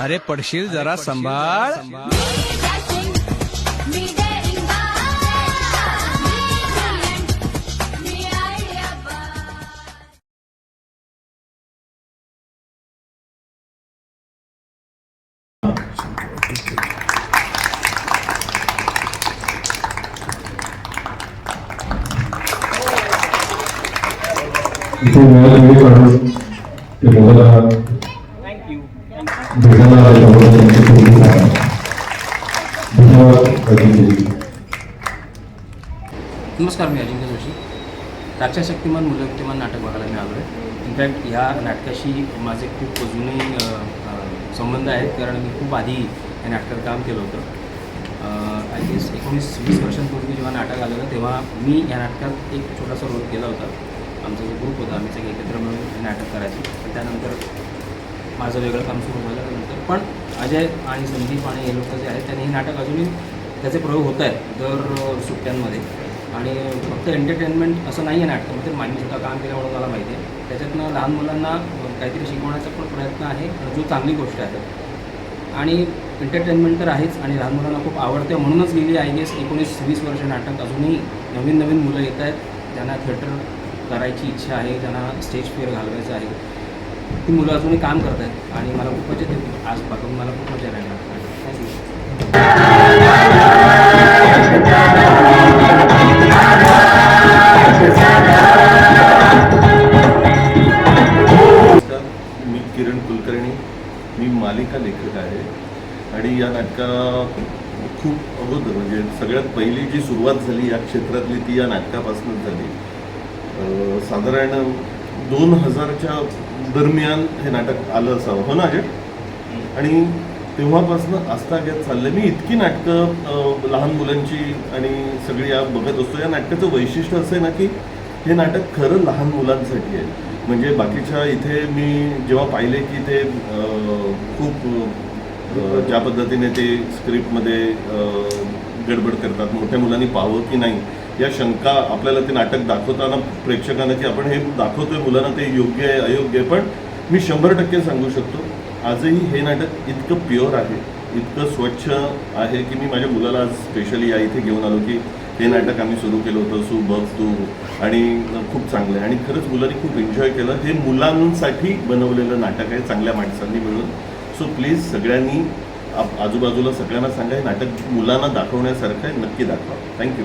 अरे पडशील जरा सांभाळ. इथे वेळेला वेळ काढून ते मुलाला भेटायला नमस्कार मी अजिंक्य जोशी. राक्षा शक्तिमान मुलशक्तिमान नाटक बघायला मी आलो आहे इनफॅक्ट ह्या नाटकाशी माझे खूप जुने संबंध आहेत. कारण मी खूप आधी या नाटकात काम केलं होतं. आय गेस एकोणीस वीस वर्षांपूर्वी जेव्हा नाटक आलेलं तेव्हा मी या नाटकात एक छोटासा रोल केला होता. आमचा जो ग्रुप होता आम्ही सगळे एकत्र मिळून हे नाटक करायचे. त्यानंतर माझं वेगळं काम सुरू झाल्यानंतर पण अजय आणि संदीप आणि हे लोक जे आहेत त्यांनी हे नाटक अजूनही त्याचे प्रयोग होत आहेत दर सुट्ट्यांमध्ये. आणि फक्त एंटरटेनमेंट असं नाही आहे नाटकामध्ये मान्य सुद्धा काम केल्यामुळे मला माहिती आहे. त्याच्यातनं लहान मुलांना काहीतरी शिकवण्याचा पण प्रयत्न आहे जो चांगली गोष्ट आहे. आणि एंटरटेनमेंट तर आहेच आणि लहान मुलांना खूप आवडते म्हणूनच गेली आय गेस एकोणीस वीस वर्ष नाटक. अजूनही नवीन नवीन मुलं येत आहेत ज्यांना थिएटर करायची इच्छा आहे ज्यांना स्टेज फेअर घालवायचं आहे. ती मुलं अजूनही काम करत आहेत आणि मला खूप मजा येते आज बघून मला खूप मजा राहिली मी किरण कुलकर्णी. मी मालिका लेखक आहे. आणि या नाटका खूप अगोदर म्हणजे सगळ्यात पहिली जी सुरुवात झाली या क्षेत्रातली ती या नाटकापासूनच झाली. साधारण दोन हजारच्या दरम्यान हे नाटक आलं असावं. हो ना अजय? आणि तेव्हापासून घेत चाललं मी इतकी नाटकं लहान मुलांची आणि सगळी या बघत असतो. या नाटकाचं वैशिष्ट्य असं आहे ना की हे नाटक खरं लहान मुलांसाठी आहे. म्हणजे बाकीच्या इथे मी जेव्हा पाहिले की ते खूप ज्या पद्धतीने ते स्क्रिप्टमध्ये गडबड करतात मोठ्या मुलांनी पाहावं की नाही या शंका आपल्याला ते नाटक दाखवताना प्रेक्षकांना की आपण हे दाखवतोय मुलांना ते योग्य आहे अयोग्य आहे पण मी शंभर टक्के सांगू शकतो आजही हे नाटक इतकं प्युअर आहे इतकं स्वच्छ आहे की मी माझ्या मुलाला आज स्पेशली या इथे घेऊन आलो की हे नाटक आम्ही सुरू केलं होतं सू बघ तू आणि खूप चांगलं आहे. आणि खरंच मुलांनी खूप एन्जॉय केलं. हे मुलांसाठी बनवलेलं नाटक आहे चांगल्या माणसांनी मिळून. सो प्लीज सगळ्यांनी आप- आजूबाजूला सगळ्यांना सांगा हे नाटक मुलांना दाखवण्यासारखं आहे नक्की दाखवा. थँक्यू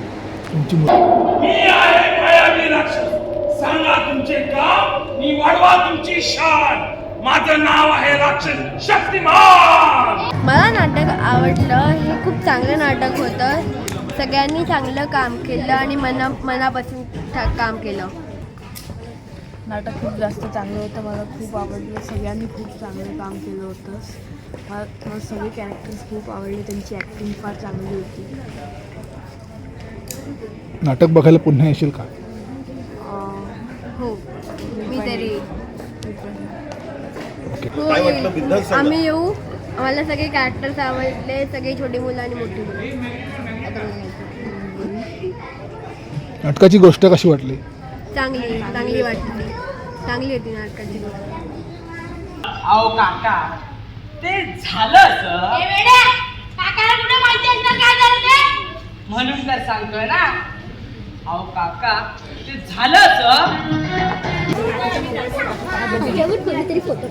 मी आहे मायावी राक्षस. सांगा तुमचे काम मी वाढवा तुमची शान. माझं नाव आहे राक्षस शक्तिमान. मला नाटक आवडलं हे खूप चांगलं नाटक होतं. सगळ्यांनी चांगलं काम केलं आणि मना मनापासून ठा- काम केलं. नाटक खूप जास्त चांगलं होतं मला खूप आवडलं. सगळ्यांनी खूप चांगलं काम केलं होतं. मला मला सगळे कॅरेक्टर्स खूप आवडले त्यांची ॲक्टिंग फार चांगली होती. नाटक बघायला पुन्हा येशील का? अं, हो. मी तरी ओके. हो. आम्ही येऊ. आम्हाला सगळे कॅरेक्टर्स आवडले. सगळे छोटी मुलं आणि मोठी मुलं. आता. नाटकाची गोष्ट कशी वाटली? चांगली. चांगली वाटली. चांगली होती नाटकाची गोष्ट. अहो काका. ते झालं कुठे माहिती असतं काय झालं ते म्हणून तर सांगतोय ना अहो काका ते झालंच कोणीतरी फोटो